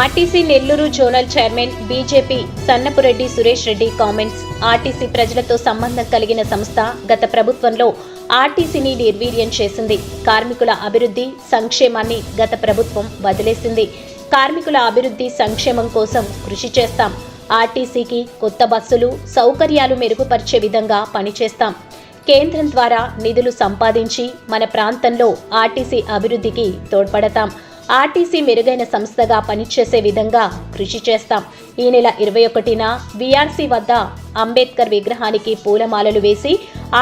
RTC Nellore zonal chairman BJP Sannapureddy Suresh Reddy comments. RTC ప్రజలతో సంబంధం కలిగిన సంస్థ గత ప్రభుత్వంలో ఆర్టీసీని నిర్వీర్యం చేసింది. కార్మికుల అభివృద్ధి సంక్షేమాన్ని గత ప్రభుత్వం వదిలేసింది. కార్మికుల అభివృద్ధి సంక్షేమం కోసం కృషి చేస్తాం. ఆర్టీసీకి కొత్త బస్సులు సౌకర్యాలు మెరుగుపరిచే విధంగా పనిచేస్తాం. కేంద్రం ద్వారా నిధులు సంపాదించి మన ప్రాంతంలో ఆర్టీసీ అభివృద్ధికి తోడ్పడతాం. ఆర్టీసీ మెరుగైన సంస్థగా పనిచేసే విధంగా కృషి చేస్తాం. ఈ నెల ఇరవై ఒకటిన వీఆర్సీ వద్ద అంబేద్కర్ విగ్రహానికి పూలమాలలు వేసి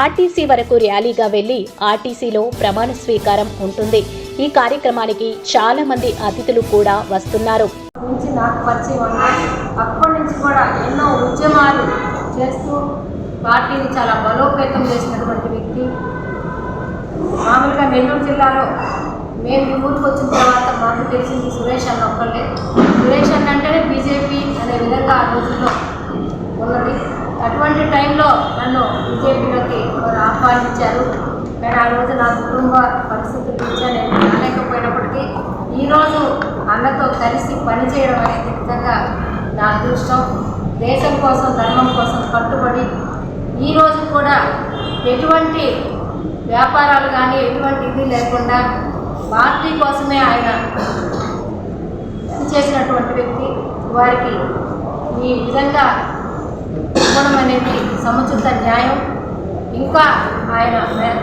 ఆర్టీసీ వరకు ర్యాలీగా వెళ్ళి ఆర్టీసీలో ప్రమాణ స్వీకారం ఉంటుంది. ఈ కార్యక్రమానికి చాలా మంది అతిథులు కూడా వస్తున్నారు. నుంచి నాకు పరిచయం అప్పటి నుంచి కూడా ఎన్నో ఉద్యమాలు చేస్తూ పార్టీని చాలా బలోపేతం చేసినటువంటి వ్యక్తి. మామూలుగా నెల్లూరు జిల్లాలో మేము ఈ ఊరికి వచ్చిన తర్వాత మాకు తెలిసింది సురేష్ అన్న ఒక్కళ్ళే. సురేష్ అన్న అంటేనే బీజేపీ అనే విధంగా ఆ రోజుల్లో ఉన్నది. అటువంటి టైంలో నన్ను బీజేపీలోకి ఆహ్వానించారు. కానీ ఆ రోజు నా కుటుంబ పరిస్థితి రీత్యా నేను రాలేకపోయినప్పటికీ ఈరోజు అన్నతో కలిసి పనిచేయడం అనేది నిజంగా నా అదృష్టం. దేశం కోసం ధర్మం కోసం కట్టుబడి ఈరోజు కూడా ఎటువంటి వ్యాపారాలు కానీ ఎటువంటి ఇది లేకుండా పార్టీ కోసమే ఆయన చేసినటువంటి వ్యక్తి. వారికి ఈ విధంగా ఇవ్వడం అనేది సముచిత న్యాయం. ఇంకా ఆయన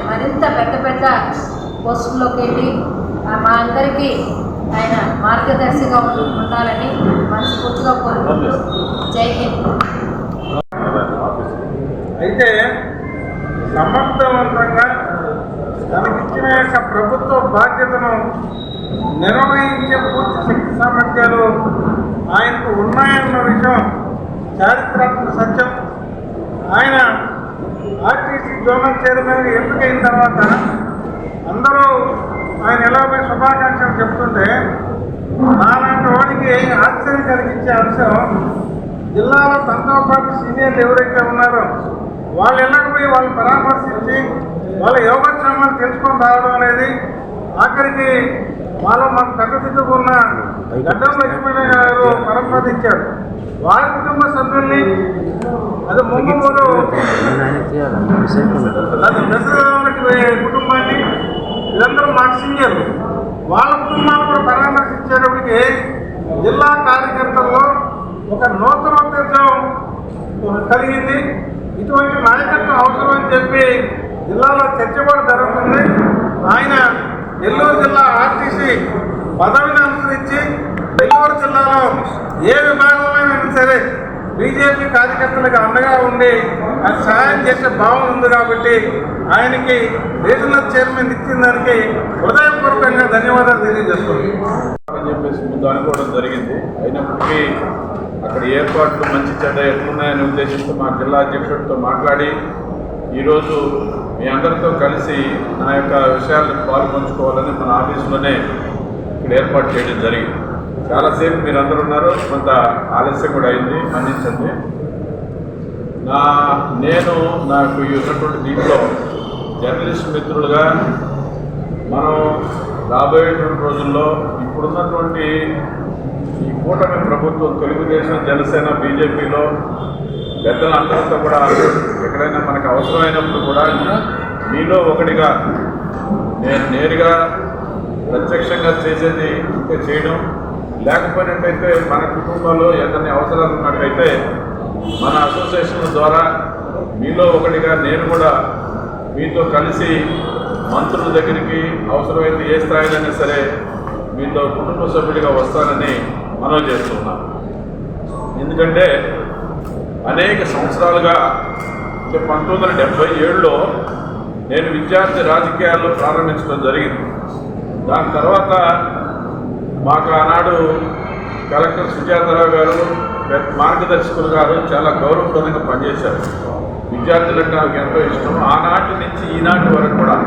మరింత పెద్ద పెద్ద పోస్టుల్లోకి వెళ్ళి మా అందరికీ ఆయన మార్గదర్శిగా ఉండాలని మనస్ఫూర్తిగా కోరుకుంటూ జై హింద్. అయితే సమర్థవంతంగా తనకిచ్చిన యొక్క ప్రభుత్వ బాధ్యతను నిర్వహించే పూర్తి శక్తి సామర్థ్యాలు ఆయనకు ఉన్నాయన్న విషయం చారిత్రాత్మక సత్యం. ఆయన ఆర్టీసీ జోనల్ చైర్మన్ ఎంపికైన తర్వాత అందరూ ఆయన ఎలాగో శుభాకాంక్షలు చెప్తుంటే నాలాంటి వాడికి ఆశ్చర్యం కలిగించే అంశం జిల్లాలో తనతో పాటు సీనియర్లు ఎవరైతే ఉన్నారో వాళ్ళు ఇళ్ళకి పోయి వాళ్ళని పరామర్శించి వాళ్ళ యోగక్షేమాలు తెలుసుకొని రావడం అనేది ఆఖరికి వాళ్ళు మన పెద్ద గడ్డం లక్ష్మీనారాయణ గారు పరమపదించారు వారి కుటుంబ సభ్యుల్ని అది ముందు అది దశరథులకి కుటుంబాన్ని వీళ్ళందరూ మాకు సీనియర్లు వాళ్ళ కుటుంబాలు కూడా పరామర్శించేటప్పటికి జిల్లా కార్యకర్తల్లో ఒక నూతనోత్తేజం కలిగింది. ఇటువంటి నాయకత్వం అవసరం అని చెప్పి జిల్లాలో చర్చ కూడా జరుగుతుంది. ఆయన నెల్లూరు జిల్లా ఆర్టీసీ పదవిని అనుసరించి నెల్లూరు జిల్లాలో ఏ విభాగమైనా సరే బీజేపీ కార్యకర్తలకు అండగా ఉండి అది సహాయం చేసే భావన ఉంది కాబట్టి ఆయనకి రీజనల్ చైర్మన్ ఇచ్చిన దానికి హృదయపూర్వకంగా ధన్యవాదాలు తెలియజేస్తుంది అని చెప్పేసి ముందు అనుకోవడం జరిగింది. అయినప్పటికీ అక్కడ ఏర్పాట్లు మంచి చెడ్డ ఎట్లున్నాయనే ఉద్దేశంతో మా జిల్లా అధ్యక్షుడితో మాట్లాడి ఈరోజు మీ అందరితో కలిసి నా యొక్క విషయాలను పాల్పంచుకోవాలని మన ఆఫీసులోనే ఇక్కడ ఏర్పాటు చేయడం జరిగింది. చాలాసేపు మీరు అందరూ ఉన్నారు కొంత ఆలస్యం కూడా అయింది మన్నించండి నా నేను నాకు ఉన్నటువంటి దీంట్లో జర్నలిస్ట్ మిత్రులుగా మనం రాబోయేటువంటి రోజుల్లో ఇప్పుడున్నటువంటి ఈ కూటమి ప్రభుత్వం తెలుగుదేశం జనసేన బీజేపీలో పెద్దలందరితో కూడా ఎక్కడైనా మనకు అవసరమైనప్పుడు కూడా మీలో ఒకటిగా నేను నేరుగా ప్రత్యక్షంగా చేసేది ఇంకా చేయడం లేకపోయినట్టయితే మన కుటుంబంలో ఏదైనా అవసరాలు ఉన్నట్టయితే మన అసోసియేషన్ ద్వారా మీలో ఒకటిగా నేను కూడా మీతో కలిసి మంత్రుల దగ్గరికి అవసరమైతే ఏ స్థాయిలైనా సరే మీతో కుటుంబ సభ్యుడిగా వస్తానని మనవి చేస్తున్నాను. ఎందుకంటే అనేక సంవత్సరాలుగా అంటే పంతొమ్మిది వందల డెబ్బై ఏడులో నేను విద్యార్థి రాజకీయాల్లో ప్రారంభించడం జరిగింది. దాని తర్వాత మాకు ఆనాడు కలెక్టర్ సుజాతారావు గారు మార్గదర్శకులు గారు చాలా గౌరవప్రదంగా పనిచేశారు. విద్యార్థులంటే నాకు ఎంతో ఇష్టం. ఆనాటి నుంచి ఈనాటి వరకు కూడా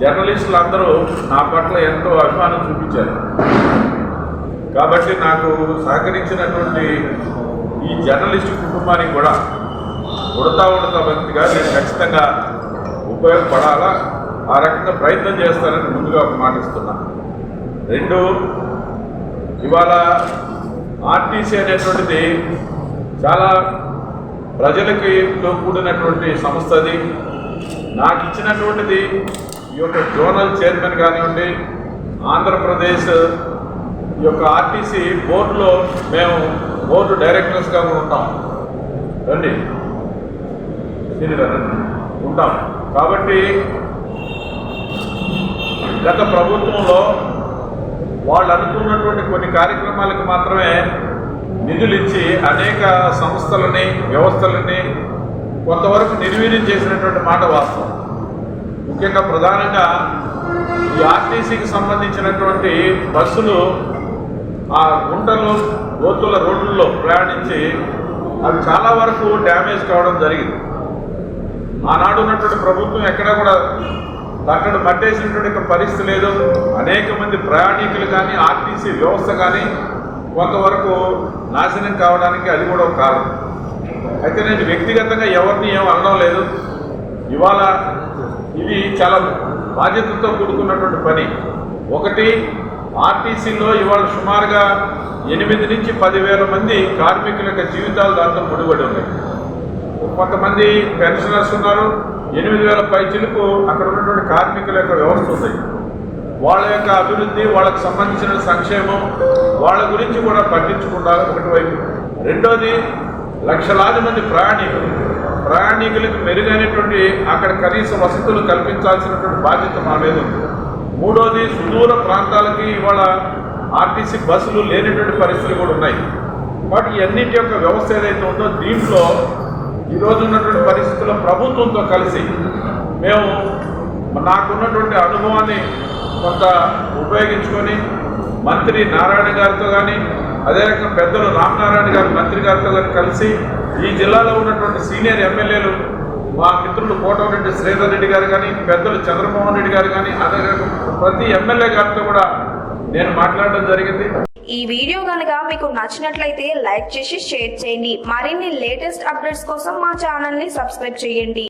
జర్నలిస్టులు అందరూ నా పట్ల ఎంతో అభిమానం చూపించారు. కాబట్టి నాకు సహకరించినటువంటి ఈ జర్నలిస్ట్ కుటుంబానికి కూడా ఉడతా ఉడతా వ్యక్తిగా నేను ఖచ్చితంగా ఉపయోగపడాలా? ఆ రకంగా ప్రయత్నం చేస్తానని ముందుగా ఒక మాట ఇస్తున్నా రెండు ఇవాళ ఆర్టీసీ అనేటువంటిది చాలా ప్రజలకి తో కూడినటువంటి సంస్థ అది. నాకు ఇచ్చినటువంటిది ఈ యొక్క జోనల్ చైర్మన్ కానివ్వండి ఆంధ్రప్రదేశ్ ఈ యొక్క ఆర్టీసీ బోర్డులో మేము బోర్డు డైరెక్టర్స్గా కూడా ఉంటాం. రండి. సీనియర్ రండి. ఉంటాం. కాబట్టి గత ప్రభుత్వంలో వాళ్ళు అనుకున్నటువంటి కొన్ని కార్యక్రమాలకు మాత్రమే నిధులు ఇచ్చి అనేక సంస్థలని వ్యవస్థలని కొంతవరకు నిర్వీర్యం చేసినటువంటి మాట వాస్తవం. ముఖ్యంగా ప్రధానంగా ఈ ఆర్టీసీకి సంబంధించినటువంటి బస్సులు ఆ గుంటలు గోతుల రోడ్లలో ప్రయాణించి అవి చాలా వరకు డ్యామేజ్ కావడం జరిగింది. ఆనాడు ఉన్నటువంటి ప్రభుత్వం ఎక్కడా కూడా అక్కడ పట్టేసినటువంటి పరిస్థితి లేదు. అనేక మంది ప్రయాణికులు కానీ ఆర్టీసీ వ్యవస్థ కానీ కొంతవరకు నాశనం కావడానికి అది కూడా ఒక కారణం. అయితే నేను వ్యక్తిగతంగా ఎవరిని ఏం అనడం లేదు. ఇవాళ ఇది చాలా బాధ్యతతో కూడుకున్నటువంటి పని. ఒకటి ఆర్టీసీలో ఇవాళ సుమారుగా ఎనిమిది నుంచి పదివేల మంది కార్మికుల యొక్క జీవితాలు దాంతో ముడిపడి ఉన్నాయి. కొంతమంది పెన్షనర్స్ ఉన్నారు. ఎనిమిది వేల పైచిలకు అక్కడ ఉన్నటువంటి కార్మికుల యొక్క వ్యవస్థ ఉంది. వాళ్ళ యొక్క అభివృద్ధి వాళ్ళకు సంబంధించిన సంక్షేమం వాళ్ళ గురించి కూడా పట్టించుకుంటారు ఒకటి వైపు రెండోది లక్షలాది మంది ప్రయాణికులు. ప్రయాణికులకు మెరుగైనటువంటి అక్కడ కనీస వసతులు కల్పించాల్సినటువంటి బాధ్యత మా మీద ఉంది. మూడోది సుదూర ప్రాంతాలకి ఇవాళ ఆర్టీసీ బస్సులు లేనటువంటి పరిస్థితులు కూడా ఉన్నాయి. బట్ ఈ యొక్క వ్యవస్థ ఏదైతే ఉందో దీంట్లో ఈరోజు ఉన్నటువంటి పరిస్థితుల్లో ప్రభుత్వంతో కలిసి మేము నాకున్నటువంటి అనుభవాన్ని కొంత ఉపయోగించుకొని మంత్రి నారాయణ గారితో కానీ అదే రకంగా పెద్దలు రామనారాయణ గారు మంత్రి గారితో కానీ కలిసి ఈ జిల్లాలో ఉన్నటువంటి సీనియర్ ఎమ్మెల్యేలు మా మిత్రులు కోటమిరెడ్డి శ్రీధర్ రెడ్డి గారు కానీ పెద్దలు చంద్రమోహన్ రెడ్డి గారు కానీ అదే ప్రతి ఎమ్మెల్యే గారితో కూడా నేను మాట్లాడడం జరిగింది. ఈ వీడియో కనుక మీకు నచ్చినట్లయితే లైక్ చేసి షేర్ చేయండి. మరిన్ని లేటెస్ట్ అప్డేట్స్ కోసం మా ఛానల్ని సబ్స్క్రైబ్ చేయండి.